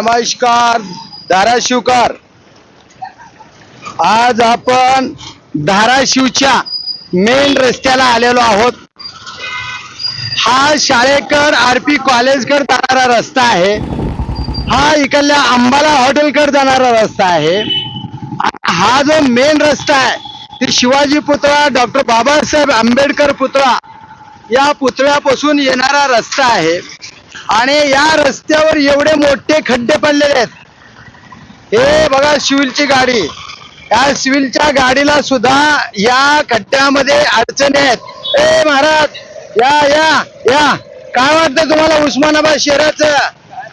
नमस्कार धाराशिवकार. आज आपण धाराशिवच्या मेन रस्त्याला आलेलो आहोत. हा शाळेकर आर पी कॉलेजकर जाणारा रस्ता आहे. हा इकडल्या अंबाला हॉटेलकर जाणारा रस्ता आहे. हा जो मेन रस्ता आहे ते शिवाजी पुतळा डॉक्टर बाबासाहेब आंबेडकर पुतळा या पुतळ्यापासून येणारा रस्ता आहे. आणि या रस्त्यावर एवढे मोठे खड्डे पडलेले आहेत. हे बघा सिव्हिलची गाडी. या सिव्हिलच्या गाडीला सुद्धा या खड्ड्यामध्ये अडचणी आहेत. ए महाराज! या या या! काय वाटतं तुम्हाला उस्मानाबाद शहराचं?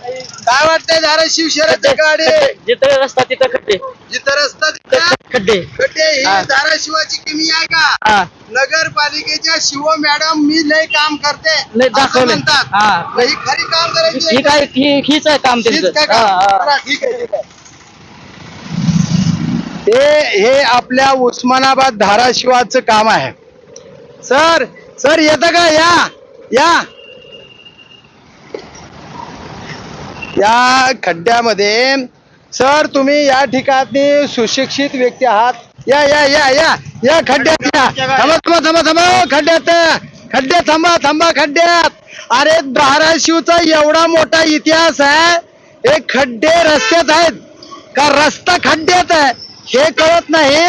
काय वाटतंय धाराशिव शहराची गाडी? जिथं रस्ता तिथं खड्डे. जिथं रस्ता तिथं खड्डे. खड्डे ही हा. धाराशिवाची किमी आहे का? हा. नगरपालिकेच्या शिव मॅडम मी लय काम करते. लय असं दाखवलंय. म्हणतात. हा. मग ही खरी काम करायची ही काय ही हीच आहे काम हीच काय त्यांचं काम? हा. बरं, ठीक आहे ठीक आहे. हे हे आपल्या उस्मानाबाद धाराशिवाचं काम आहे. सर सर येतं का? या या. या खड्ड्यामध्ये सर तुम्ही या ठिकाणी सुशिक्षित व्यक्ती आहात. या या या या या खड्ड्यात या. थांबा थांबा थांबा थांबा खड्ड्यात. खड्ड्यात थांबा थांबा खड्ड्यात. अरे धाराशिवचा एवढा मोठा इतिहास आहे. हे खड्डे रस्त्यात आहेत. का रस्ता खड्ड्यात आहे? हे कळत नाही.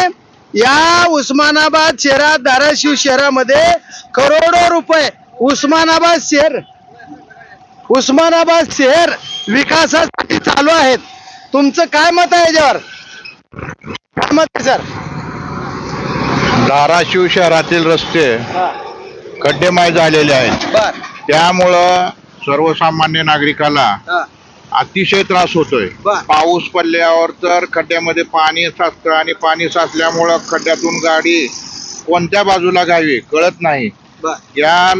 या उस्मानाबाद शहरात धाराशिव शहरामध्ये करोडो रुपये. उस्मानाबाद शहर. उस्मानाबाद शहर. विकासासाठी चालू आहेत. तुमचं काय मत आहे याच्यावर? काय मत आहे सर? धाराशिव शहरातील रस्ते खड्डेमय झालेले आहेत. बर. त्यामुळं सर्वसामान्य नागरिकाला अतिशय त्रास होतोय. बर. पाऊस पडल्यावर तर खड्ड्यामध्ये पाणी साचतं आणि पाणी साचल्यामुळं खड्ड्यातून गाडी कोणत्या बाजूला घ्यावी कळत नाही. बर. या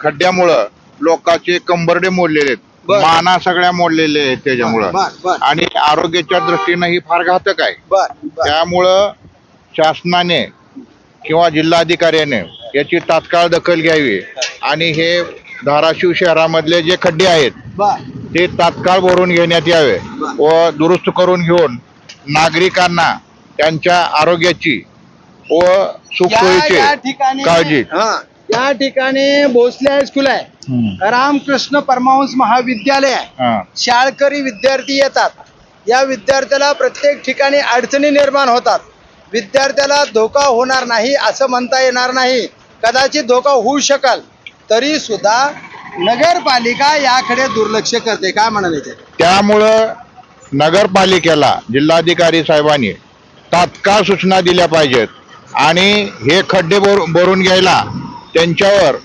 खड्ड्यामुळं लोकांचे कंबरडे मोडलेले आहेत. बर. माना सगळ्या मोडलेले आहेत त्याच्यामुळं. बर बर आणि आरोग्याच्या दृष्टीनं ही फार घातक आहे. बर बर. त्यामुळं शासनाने किंवा जिल्हाधिकाऱ्याने याची तात्काळ दखल घ्यावी. आणि हे धाराशिव शहरामधले जे खड्डे आहेत बर. ते तात्काळ भरून घेण्यात यावे व दुरुस्त करून घेऊन नागरिकांना त्यांच्या आरोग्याची व या या सुखसोयीची ठिकाणी काळजी. हा या ठिकाणी भोसले हायस्कूल आहे. रामकृष्ण परमहंस महाविद्यालय आहे. शाळकरी विद्यार्थी येतात. या विद्यार्थ्याला प्रत्येक ठिकाणी अडचणी निर्माण होतात. विद्यार्थ्याला धोका होणार नाही असं म्हणता येणार नाही. कदाचित धोका होऊ शकल. तरी सुद्धा नगरपालिका याकडे दुर्लक्ष करते. काय म्हणाले ते? त्यामुळं नगरपालिकेला जिल्हाधिकारी साहेबांनी तात्काळ सूचना दिल्या पाहिजेत. आणि हे खड्डे भर भरून घ्यायला त्यांच्यावर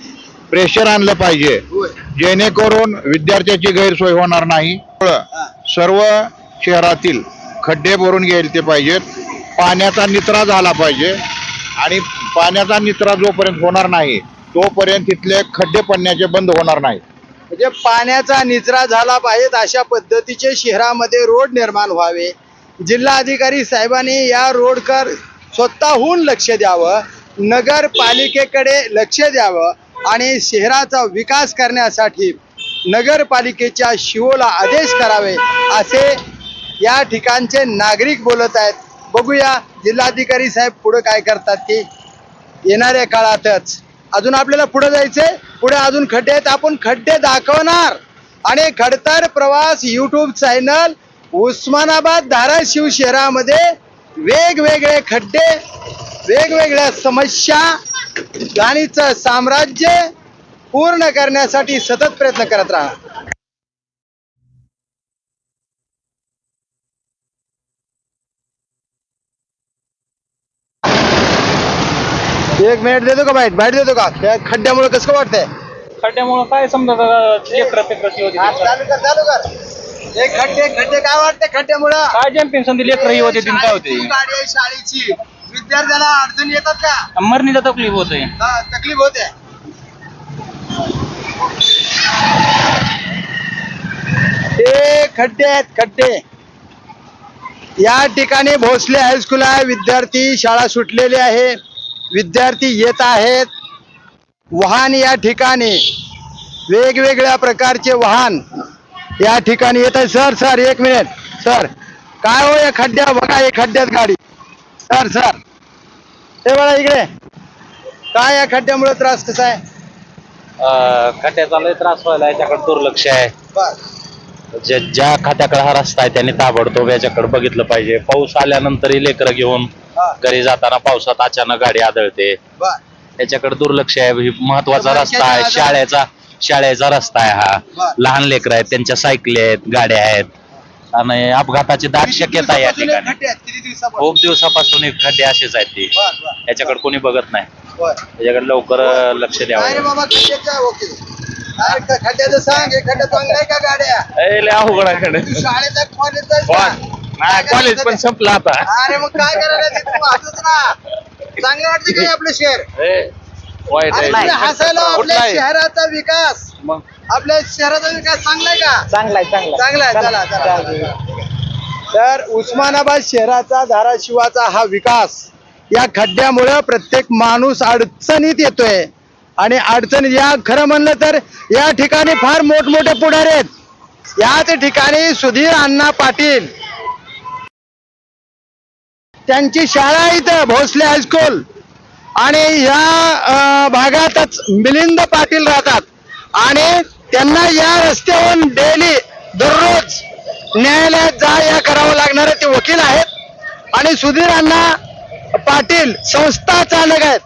प्रेशर आणलं पाहिजे. जेणेकरून विद्यार्थ्याची गैरसोय होणार नाही. सर्व शहरातील खड्डे भरून घ्यायला पाहिजेत. पाण्याचा निचरा झाला पाहिजे. आणि पाण्याचा निचरा जोपर्यंत होणार नाही तोपर्यंत तिथले खड्डे पडण्याचे बंद होणार नाही. म्हणजे पाण्याचा निचरा झाला पाहिजेत अशा पद्धतीचे शहरामध्ये रोड निर्माण व्हावे. जिल्हाधिकारी साहेबांनी या रोडकर स्वतःहून लक्ष द्यावं. नगरपालिकेकडे लक्ष द्यावं आणि शहराचा विकास करण्यासाठी नगरपालिकेच्या शिवोला आदेश करावे असे या ठिकाणचे नागरिक बोलत आहेत. बघूया जिल्हाधिकारी साहेब पुढे काय करतात की येणाऱ्या काळातच. अजून आपल्याला पुढे जायचंय? पुढे अजून खड्डे आहेत. आपण खड्डे दाखवणार. आणि खडतर प्रवास युट्यूब चॅनल उस्मानाबाद धाराशिव शहरामध्ये वेगवेगळे खड्डे वेगवेगळ्या समस्या गाणीचं साम्राज्य पूर्ण करण्यासाठी सतत प्रयत्न करत राहा. एक मिनिट देतो का बाईट बाईट देतो का? त्या खड्ड्यामुळे कसं वाटतंय? खड्ड्यामुळं काय समजा लेकर होती हा, चालू कर चालू कर. हे खड्डे खड्डे काय वाटते खड्ड्यामुळं? काय जम्पिंग संधी लेकर ही होते? काय होते शाळेची. विद्यार्थ्याला अडचणी येतात का? मरणीला तकलीफ होते. हा, तकलीफ होते. हे खड्डे आहेत खड्डे. या ठिकाणी भोसले हायस्कूल आहे. विद्यार्थी शाळा सुटलेली आहे. विद्यार्थी येत आहेत. वाहन या ठिकाणी. वेगवेगळ्या प्रकारचे वाहन या ठिकाणी येत आहे सर सर एक मिनिट. सर काय हो या खड्ड्या? बघा हे खड्ड्यात गाडी. Sir sir. हे बघा इकडे. काय या खड्ड्यामुळे त्रास कसा आहे? खड्ड्याचा लय त्रास व्हायला याच्याकडे दुर्लक्ष आहे. ज्या खात्याकडे हा रस्ता आहे त्यांनी ताबडतोब याच्याकडे बघितलं पाहिजे. पाऊस आल्यानंतरही लेकरं घेऊन हा. घरी जाताना पावसात अचानक गाडी आदळते. बर. त्याच्याकडे दुर्लक्ष आहे. ही महत्त्वाचा रस्ता आहे. शाळेचा शाळेचा रस्ता आहे हा. लहान लेकर आहेत त्यांच्या सायकली आहेत गाड्या आहेत. आणि अपघाताची दाट शक्यता आहे या हे ठिकाणी. खूप दिवसापासून हे खड्डे असेच आहेत ते. याच्याकडे कोणी बघत नाही. त्याच्याकडे लवकर लक्ष द्यावं. खड्ड्याचं सांग खड्डा चांगला आहे का गाड्या? ए, लय अवघड आहे खड्डे. तू शाळेत कॉलेज नाही कॉलेज पण संपलं आता. अरे मग काय करायला ते? तू हसत ना चांगलं वाटतं काय आपलं शहर? ए, वाईट आहे. हसायला कुठलं आपल्या आहे? शहराचा विकास. मग? आपल्या शहराचा विकास चांगला आहे का? चांगला आहे चांगला चांगला आहे चला चला तर उस्मानाबाद शहराचा धाराशिवाचा हा विकास या खड्ड्यामुळे प्रत्येक माणूस अडचणीत येतोय. आणि अडचणीत या खरं म्हणलं तर या ठिकाणी फार मोठमोठे पुढारी आहेत. याच ठिकाणी सुधीर अण्णा पाटील त्यांची शाळा इथं भोसले हायस्कूल आणि या भागातच मिलिंद पाटील राहतात. आणि त्यांना या रस्त्यावरून डेली दररोज न्यायालयात जा या करावं लागणारे ते वकील आहेत. आणि सुधीर अण्णा पाटील संस्था चालक आहेत.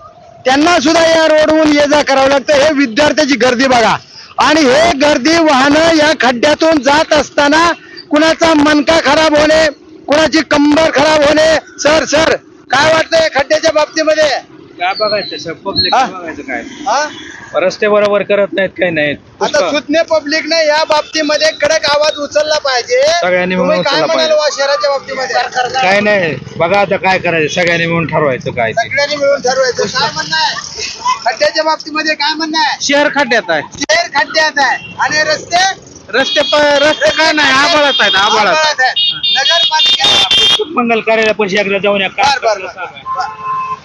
त्यांना सुद्धा या रोडवरून ये जा करावं लागतं. हे विद्यार्थ्याची गर्दी बघा. आणि हे गर्दी वाहनं या खड्ड्यातून जात असताना कुणाचा मनका खराब होणे कुणाची कंबर खराब होणे सर सर काय वाटतंय खड्ड्याच्या बाबतीमध्ये? काय बघायचं? पब्लिक हा? बघायचं काय? हा? रस्ते बरोबर करत नाहीत काही नाहीत. आता सुज्ञ पब्लिकने या बाबतीमध्ये कडक आवाज उचलला पाहिजे. सगळ्यांनी मिळून तुम्ही काय उचलला म्हणाल पाहिजे. वा शहराच्या बाबतीमध्ये? काय नाही बघा आता काय करायचं सगळ्यांनी मिळून ठरवायचं काय ते. सगळ्यांनी मिळून ठरवायचं. काय म्हणणं आहे? खड्ड्याच्या बाबतीमध्ये काय म्हणणं आहे? शहर खड्ड्यात आहे. शहर खड्ड्यात आहे. आणि रस्ते? रस्ते रस्ते काय नाही आबाळात आहेत आबाळात आभाळात आहेत. नगरपालिका मंगल कार्यालय पैसे एकदा जाऊन या बर बर बर. बर.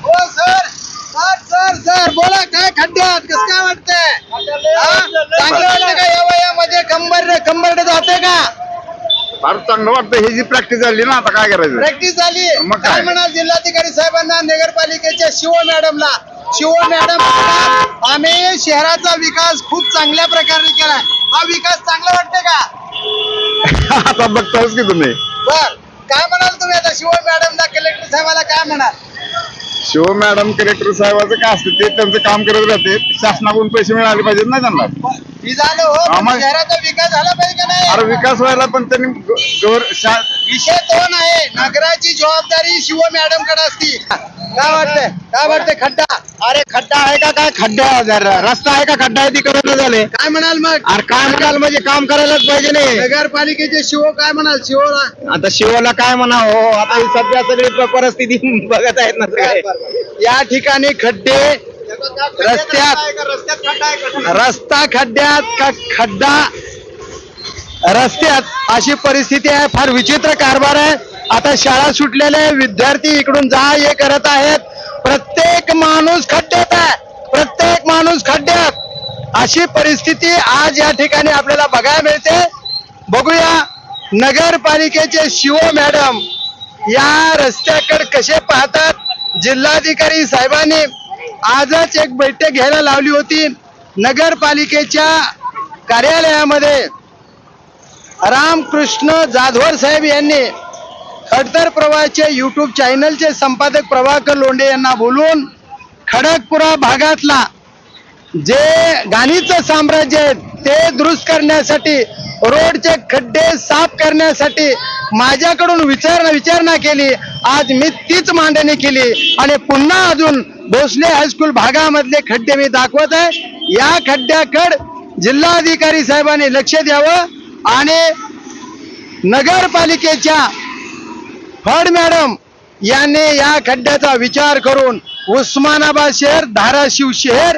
हो सर. सर सर सर बोला काय खड्ड्यात? कस काय वाटतंय? हा? चांगलं वाटतं का? या वयामध्ये कंबर कंबरडे जाते का? फार चांगलं वाटतं ही जी प्रॅक्टिस झाली ना आता काय करायचं? प्रॅक्टिस झाली. मग काय? काय? म्हणाल जिल्हाधिकारी साहेबांना नगरपालिकेच्या शिव मॅडमला? शिव मॅडम आम्ही शहराचा विकास खूप चांगल्या प्रकारे केलाय. हा विकास चांगला वाटतंय का? आता बघताच की तुम्ही. बर. काय म्हणाल तुम्ही आता शिव मॅडमला कलेक्टर साहेबाला काय म्हणाल? शिव मॅडम कलेक्टर साहेबाचं काय असतं ते त्यांचं काम करत राहते. शासनाकडून पैसे मिळाले पाहिजेत ना त्यांना. ही झालं हो पण आम्हा- शहराचा विकास झाला पाहिजे का अरे नाही विकास व्हायला पण त्यांनी ग- गवर शा- विषय दोन आहे नगराची जबाबदारी शिव मॅडमकडे असती. काय वाटतंय? काय वाटतंय खड्डा? अरे खड्डा आहे का काय? खड्डा रस्ता आहे का खड्डा आहे ती करत झाले. काय म्हणाल मग? अरे काय म्हणाल म्हणजे काम करायलाच पाहिजे नाही. नगरपालिकेचे शिव काय म्हणाल? शिवला? आता शिवाला काय म्हणा हो आता ही सध्या सगळी परिस्थिती बघत आहेत ना सगळे. या ठिकाणी खड्डे रस्त्यात रस्ता खड्ड्यात का खड्डा? रस्त्यात अशी परिस्थिती आहे फार विचित्र कारभार आहे. आता शाळा सुटलेले विद्यार्थी इकडून जा हे करत आहेत. प्रत्येक माणूस खड्ड्यात आहे प्रत्येक माणूस खड्ड्यात. अशी परिस्थिती आज या ठिकाणी आपल्याला बघायला मिळते. बघूया नगरपालिकेचे शिव मॅडम या रस्त्याकडे कसे पाहतात? जिल्हाधिकारी साहेबांनी आजच एक बैठक घ्यायला लावली होती. नगरपालिकेच्या कार्यालयामध्ये रामकृष्ण जाधवर साहेब यांनी खडतर प्रवाहाचे युट्यूब चॅनलचे संपादक प्रभाकर लोंढे यांना बोलून खडकपुरा भागातला जे गाणीचं साम्राज्य आहे ते दुरुस्त करण्यासाठी रोडचे खड्डे साफ करण्यासाठी माझ्याकडून विचारणा विचारणा केली. आज मी तीच मांडणी केली आणि पुन्हा अजून भोसले हायस्कूल भागामधले खड्डे मी दाखवत आहे. या खड्ड्याकड जिल्हाधिकारी साहेबांनी लक्ष द्यावं आणि नगरपालिकेच्या फड मॅडम यांनी या खड्ड्याचा विचार करून उस्मानाबाद शहर धाराशिव शहर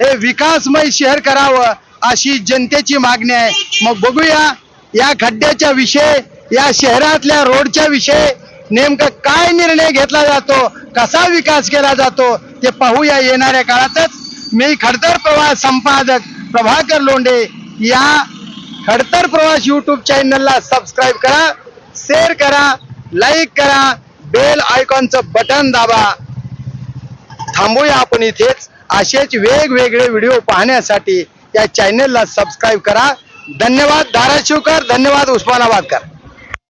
हे विकासमय शहर करावं अशी जनतेची मागणी आहे. मग बघूया या खड्ड्याच्या विषय या शहरातल्या रोडच्या विषय नेमकं काय निर्णय घेतला जातो कसा विकास केला जातो ते पाहूया येणाऱ्या काळातच. मी खडतर प्रवास संपादक प्रभाकर लोंढे या खडतर प्रवास युट्यूब चॅनलला सबस्क्राईब करा शेअर करा लाईक करा बेल आयकॉनचं बटन दाबा. थांबूया आपण इथेच. असेच वेगवेगळे व्हिडिओ पाहण्यासाठी या चॅनलला सबस्क्राईब करा. धन्यवाद धाराशिवकर धन्यवाद उस्मानाबादकर.